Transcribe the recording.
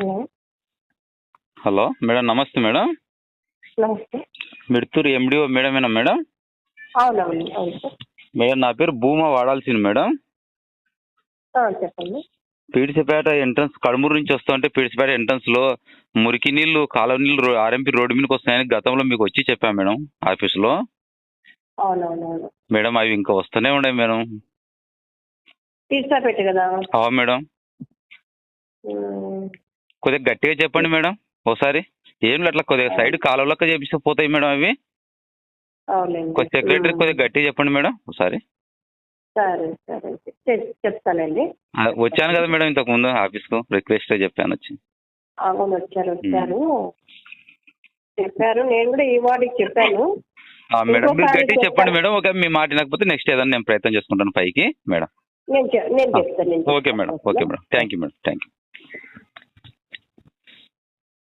Hello hello madam namaste madam. Namaste. Miduthuru MDO మేడమేనా madam? అవునవును అవును sir. Madam నా పేరు భూమా వాడాల్సింది మేడం. ఆ, చెప్పండి. పీడిసిపేట ఎంట్రన్స్ కడుమూరు నుంచి వస్తుంటే పీడిసిపేట ఎంట్రన్స్లో మురికి నీళ్ళు కాలువ నీళ్ళు ఆర్ఎంపీ రోడ్డు మీదకి వస్తాయని గతంలో మీకు వచ్చి చెప్పాను మేడం ఆఫీసులో. అవునవునవును. మేడం అవి ఇంకా వస్తూనే ఉన్నాయి మేడం. పెట్టు కదా. అవ మేడం. ఉమ్, కొద్దిగా గట్టిగా చెప్పండి మేడం. ఒకసారి ఏం అట్లా కొద్దిగా సైడ్ కాలువలక్క చేపిస్తే పోతాయి మేడం అవి. అవునండి. కొద్ది సెక్రటరీ కొద్దిగా గట్టిగా చెప్పండి మేడం ఒకసారి సరే సరే. చెప్- చెప్తానండి. వచ్చాను కదా మేడం ఇంతకు ముందు ఆఫీస్కు రిక్వెస్ట్ చెప్పాను వచ్చి. అవును వచ్చారు వచ్చారు. చెప్పారు నేను కూడా ఈ వార్డుకి చెప్పాను. మేడం మీరు చెప్పండి. మేడం ఒక మీ మాట వినకపోతే నెక్స్ట్ ఏదైనా నేను ప్రయత్నం చేసుకుంటాను పైకి madam. Okay. Madam okay madam. Thank you madam thank you